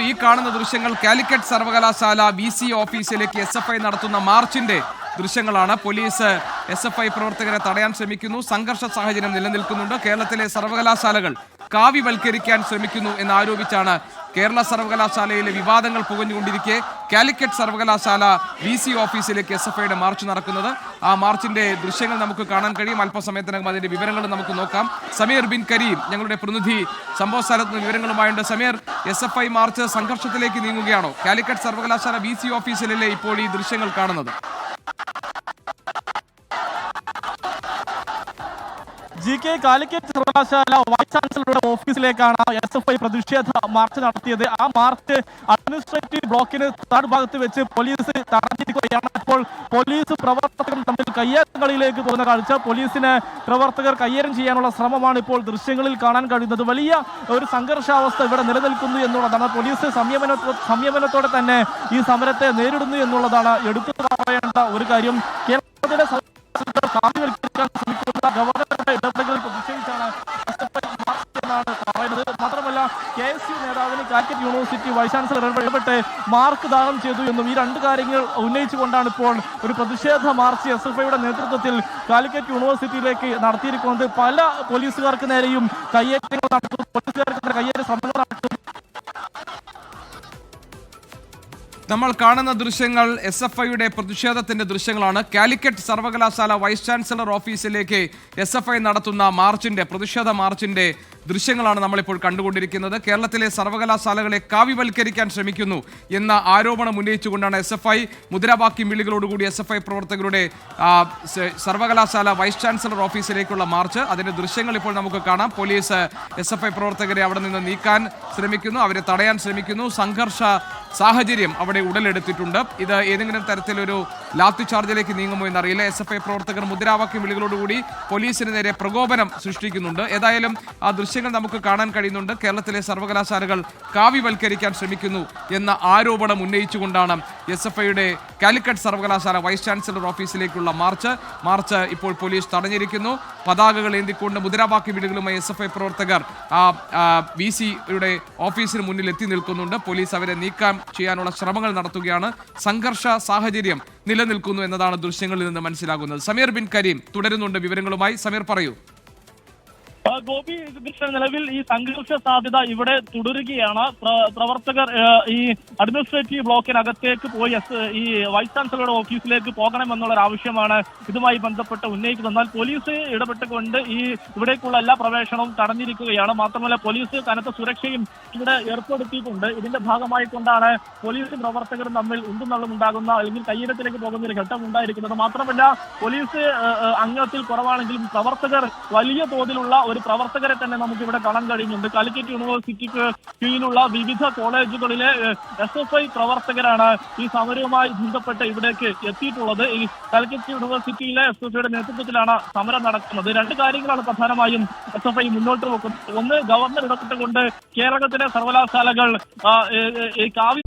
ഈ കാണുന്ന ദൃശ്യങ്ങൾ കാലിക്കറ്റ് സർവകലാശാല വി സി ഓഫീസിലേക്ക് എസ് എഫ് ഐ നടത്തുന്ന മാർച്ചിന്റെ ദൃശ്യങ്ങളാണ്. പോലീസ് എസ് എഫ് ഐ പ്രവർത്തകരെ തടയാൻ ശ്രമിക്കുന്നു. സംഘർഷ സാഹചര്യം നിലനിൽക്കുന്നുണ്ട്. കേരളത്തിലെ സർവകലാശാലകൾ കാവ്യവൽക്കരിക്കാൻ ശ്രമിക്കുന്നു എന്നാരോപിച്ചാണ് കേരള സർവകലാശാലയിലെ വിവാദങ്ങൾ പുകഞ്ഞുകൊണ്ടിരിക്കെ. കാലിക്കറ്റ് സർവകലാശാല വി സി ഓഫീസിലേക്ക് എസ് എഫ് ഐയുടെ മാർച്ച് നടക്കുന്നത്. ആ മാർച്ചിന്റെ ദൃശ്യങ്ങൾ നമുക്ക് കാണാൻ കഴിയും. അല്പസമയത്തിനകം അതിന്റെ വിവരങ്ങൾ നമുക്ക് നോക്കാം. സമീർ ബിൻ കരീം ഞങ്ങളുടെ പ്രതിനിധി. സംഭവ സ്ഥലത്ത് വിവരങ്ങളുമായുണ്ട്. Sameer S F I march സംഘർഷത്തിലേക്ക് നീങ്ങുകയാണോ? കാലിക്കറ്റ് സർവകലാശാല വി സി ഓഫീസിലല്ലേ ഇപ്പോൾ ഈ ദൃശ്യങ്ങൾ കാണുന്നത്? ജി കെ കാലിക്കറ്റ് സർവകലാശാല വൈസ് ചാൻസലറുടെ ഓഫീസിലേക്കാണ് എസ് എഫ് ഐ പ്രതിഷേധ മാർച്ച് നടത്തിയത്. ആ മാർച്ച് അഡ്മിനിസ്ട്രേറ്റീവ് ബ്ലോക്കിന് താഴ് ഭാഗത്ത് വെച്ച് പോലീസ് തടഞ്ഞിരിക്കുകയാണ് അപ്പോൾ പോലീസ് പ്രവർത്തകർ തമ്മിൽ കയ്യേറ്റങ്ങളിലേക്ക് പോകുന്ന കാഴ്ച. പോലീസിന് പ്രവർത്തകർ കയ്യേറ്റം ചെയ്യാനുള്ള ശ്രമമാണ് ഇപ്പോൾ ദൃശ്യങ്ങളിൽ കാണാൻ കഴിയുന്നത്. വലിയ ഒരു സംഘർഷാവസ്ഥ ഇവിടെ നിലനിൽക്കുന്നു എന്നുള്ളതാണ്. പോലീസ് സംയമന സംയമനത്തോടെ തന്നെ ഈ സമരത്തെ നേരിടുന്നു എന്നുള്ളതാണ് എടുത്തു പറയേണ്ട ഒരു കാര്യം. കേരളത്തിലെ മാത്രമല്ല കെ എസ് യു നേതാവിന് കാലിക്കറ്റ് യൂണിവേഴ്സിറ്റി വൈസ് ചാൻസലർ ഇടപെട്ട് മാർക്ക് ദാനം ചെയ്തു എന്നും ഈ രണ്ട് കാര്യങ്ങൾ ഉന്നയിച്ചുകൊണ്ടാണ് ഇപ്പോൾ ഒരു പ്രതിഷേധ മാർച്ച് എസ് എഫ് ഐയുടെ നേതൃത്വത്തിൽ കാലിക്കറ്റ് യൂണിവേഴ്സിറ്റിയിലേക്ക് നടത്തിയിരിക്കുന്നത്. പല പോലീസുകാർക്ക് നേരെയും കയ്യേറ്റങ്ങൾ നടത്തുന്നു. പോലീസുകാർക്ക് കയ്യേറ്റ ശ്രമങ്ങൾ നടത്തും നമ്മൾ കാണുന്ന ദൃശ്യങ്ങൾ എസ് എഫ് ഐയുടെ പ്രതിഷേധത്തിന്റെ ദൃശ്യങ്ങളാണ്. കാലിക്കറ്റ് സർവകലാശാല വൈസ് ചാൻസലർ ഓഫീസിലേക്ക് എസ് എഫ് ഐ നടത്തുന്ന മാർച്ചിന്റെ പ്രതിഷേധ മാർച്ചിന്റെ ദൃശ്യങ്ങളാണ് നമ്മളിപ്പോൾ കണ്ടുകൊണ്ടിരിക്കുന്നത്. കേരളത്തിലെ സർവകലാശാലകളെ കാവ്യവൽക്കരിക്കാൻ ശ്രമിക്കുന്നു എന്ന ആരോപണം ഉന്നയിച്ചുകൊണ്ടാണ് എസ് എഫ് ഐ മുദ്രാവാക്യം വിളികളോടുകൂടി എസ് എഫ് ഐ പ്രവർത്തകരുടെ സർവകലാശാല വൈസ് ചാൻസലർ ഓഫീസിലേക്കുള്ള മാർച്ച്. അതിന്റെ ദൃശ്യങ്ങൾ ഇപ്പോൾ നമുക്ക് കാണാം. പോലീസ് എസ് എഫ് ഐ പ്രവർത്തകരെ അവിടെ നിന്ന് നീക്കാൻ ശ്രമിക്കുന്നു അവരെ തടയാൻ ശ്രമിക്കുന്നു. സംഘർഷ സാഹചര്യം അവിടെ ഉടലെടുത്തിട്ടുണ്ട്. ഇത് ഏതെങ്കിലും തരത്തിലൊരു ലാത്തി ചാർജിലേക്ക് നീങ്ങുമോ എന്നറിയില്ല. എസ് എഫ് ഐ പ്രവർത്തകർ മുദ്രാവാക്യം വിളികളോടുകൂടി പോലീസിന് നേരെ പ്രകോപനം സൃഷ്ടിക്കുന്നുണ്ട്. ഏതായാലും ആ ദൃശ്യങ്ങൾ നമുക്ക് കാണാൻ കഴിയുന്നുണ്ട്. കേരളത്തിലെ സർവകലാശാലകൾ കാവ്യവൽക്കരിക്കാൻ ശ്രമിക്കുന്നു എന്ന ആരോപണം ഉന്നയിച്ചുകൊണ്ടാണ് എസ് എഫ് ഐയുടെ കാലിക്കറ്റ് സർവകലാശാല വൈസ് ചാൻസലർ ഓഫീസിലേക്കുള്ള മാർച്ച്. മാർച്ച് ഇപ്പോൾ പോലീസ് തടഞ്ഞിരിക്കുന്നു. പതാകകൾ ഏന്തിക്കൊണ്ട് മുദ്രാവാക്യ വീടുകളുമായി എസ് എഫ് ഐ പ്രവർത്തകർ വി സിയുടെ ഓഫീസിന് മുന്നിൽ എത്തി നിൽക്കുന്നുണ്ട്. പോലീസ് അവരെ നീക്കം ചെയ്യാനുള്ള ശ്രമങ്ങൾ നടത്തുകയാണ്. സംഘർഷ സാഹചര്യം നിലനിൽക്കുന്നു എന്നതാണ് ദൃശ്യങ്ങളിൽ നിന്ന് മനസ്സിലാകുന്നത്. സമീർ ബിൻ കരീം തുടരുന്നുണ്ട് വിവരങ്ങളുമായി. സമീർ പറയൂ. ഗോപി കൃഷ്ണൻ നിലവിൽ ഈ സംഘർഷ സാധ്യത ഇവിടെ തുടരുകയാണ്. പ്രവർത്തകർ ഈ അഡ്മിനിസ്ട്രേറ്റീവ് ബ്ലോക്കിനകത്തേക്ക് പോയി ഈ വൈസ് ചാൻസലറുടെ ഓഫീസിലേക്ക് പോകണമെന്നുള്ള ഒരു ആവശ്യമാണ് ഇതുമായി ബന്ധപ്പെട്ട് ഉന്നയിക്കുന്നത്. എന്നാൽ പോലീസ് ഇടപെട്ടുകൊണ്ട് ഈ ഇവിടേക്കുള്ള എല്ലാ പ്രവേശനവും തടഞ്ഞിരിക്കുകയാണ്. മാത്രമല്ല പോലീസ് കനത്ത സുരക്ഷയും ഇവിടെ ഏർപ്പെടുത്തിയിട്ടുണ്ട്. ഇതിന്റെ ഭാഗമായി കൊണ്ടാണ് പോലീസും പ്രവർത്തകരും തമ്മിൽ ഉണ്ടെന്നുള്ള ഉണ്ടാകുന്ന അല്ലെങ്കിൽ കയ്യേറ്റത്തിലേക്ക് പോകുന്ന ഒരു ഘട്ടം ഉണ്ടായിരിക്കുന്നത്. മാത്രമല്ല പോലീസ് അംഗത്തിൽ കുറവാണെങ്കിലും പ്രവർത്തകർ വലിയ തോതിലുള്ള ഒരു പ്രവർത്തകരെ തന്നെ നമുക്ക് ഇവിടെ കാണാൻ കഴിയുന്നുണ്ട് കാലിക്കറ്റ് യൂണിവേഴ്സിറ്റിക്ക് കീഴിലുള്ള വിവിധ കോളേജുകളിലെ എസ് എഫ് ഐ പ്രവർത്തകരാണ് ഈ സമരവുമായി ബന്ധപ്പെട്ട് ഇവിടേക്ക് എത്തിയിട്ടുള്ളത്. ഈ കാലിക്കറ്റ് യൂണിവേഴ്സിറ്റിയിലെ എസ് എഫ് ഐയുടെ നേതൃത്വത്തിലാണ് സമരം നടക്കുന്നത്. രണ്ട് കാര്യങ്ങളാണ് പ്രധാനമായും എസ് എഫ് ഐ മുന്നോട്ട് വെക്കുന്നത്. ഒന്ന് ഗവർണർ ഇടപെട്ടുകൊണ്ട് കേരളത്തിലെ സർവകലാശാലകൾ കാവ്യ